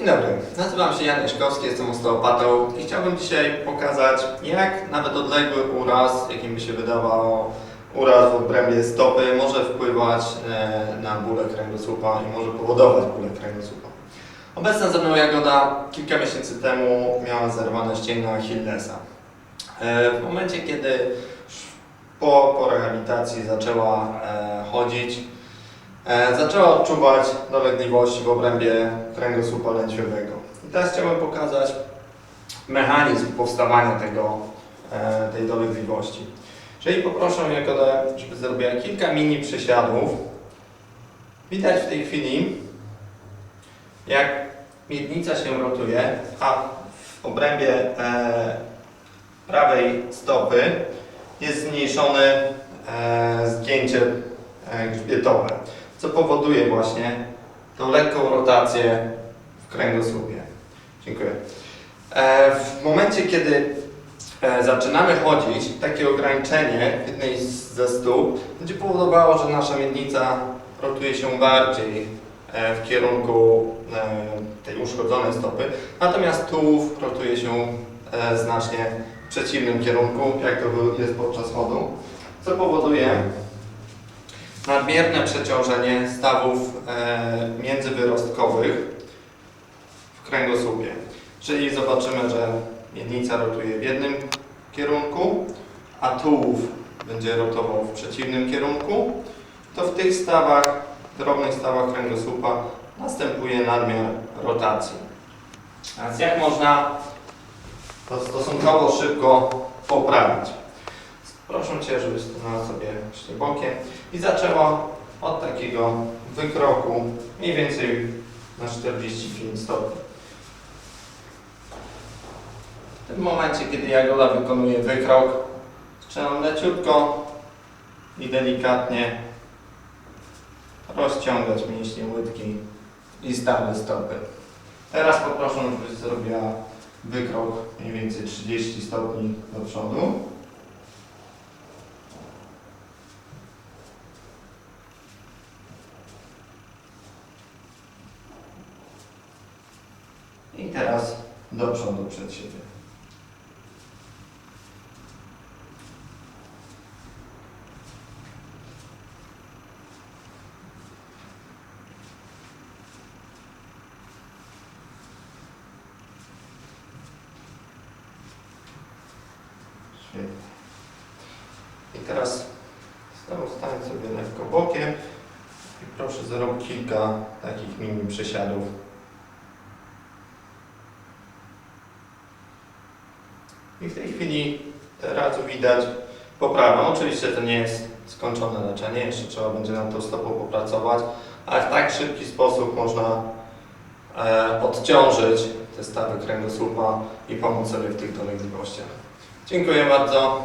Dzień dobry, nazywam się Jan Jaśkowski, jestem osteopatą i chciałbym dzisiaj pokazać, jak nawet odległy uraz, jakim by się wydawało uraz w obrębie stopy, może wpływać e, na bóle kręgosłupa i może powodować bóle kręgosłupa. Obecna ze mną Jagoda kilka miesięcy temu miała zerwane ścięgno Achillesa. E, W momencie, kiedy po, po rehabilitacji zaczęła e, chodzić, zaczęła odczuwać dolegliwości w obrębie kręgosłupa lędźwiowego. I teraz chciałbym pokazać mechanizm powstawania tego, e, tej dolegliwości. Czyli poproszę Jagodę, żeby zrobiła kilka mini przysiadów. Widać w tej chwili, jak miednica się rotuje, a w obrębie e, prawej stopy jest zmniejszone e, zgięcie e, grzbietowe co powoduje właśnie tą lekką rotację w kręgosłupie. Dziękuję. E, w momencie, kiedy e, zaczynamy chodzić, takie ograniczenie w jednej ze stóp będzie powodowało, że nasza miednica rotuje się bardziej e, w kierunku tej uszkodzonej stopy, natomiast tułów rotuje się znacznie w przeciwnym kierunku, jak to jest podczas chodu, co powoduje, nadmierne przeciążenie stawów e, międzywyrostkowych w kręgosłupie. Czyli zobaczymy, że miednica rotuje w jednym kierunku, a tułów będzie rotował w przeciwnym kierunku, to w tych stawach, drobnych stawach kręgosłupa następuje nadmiar rotacji. A więc jak można to stosunkowo szybko poprawić? Proszę Cię, żebyś stanęła sobie bokiem i zaczęła od takiego wykroku mniej więcej na 45 stopni. W tym momencie, kiedy Jagoda wykonuje wykrok, zaczynam leciutko i delikatnie rozciągać mięśnie łydki i stawy stopy. Teraz poproszę, żebyś zrobiła wykrok mniej więcej 30 stopni do przodu. Teraz do przodu przed. Świetnie. I teraz znowu stań sobie lekko bokiem i proszę zrób kilka takich mini przysiadów. I w tej chwili teraz widać poprawę. Oczywiście to nie jest skończone leczenie, jeszcze trzeba będzie nad tą stopą popracować, ale w tak szybki sposób można e, odciążyć te stawy kręgosłupa i pomóc sobie w tych dolegliwościach. Dziękuję bardzo.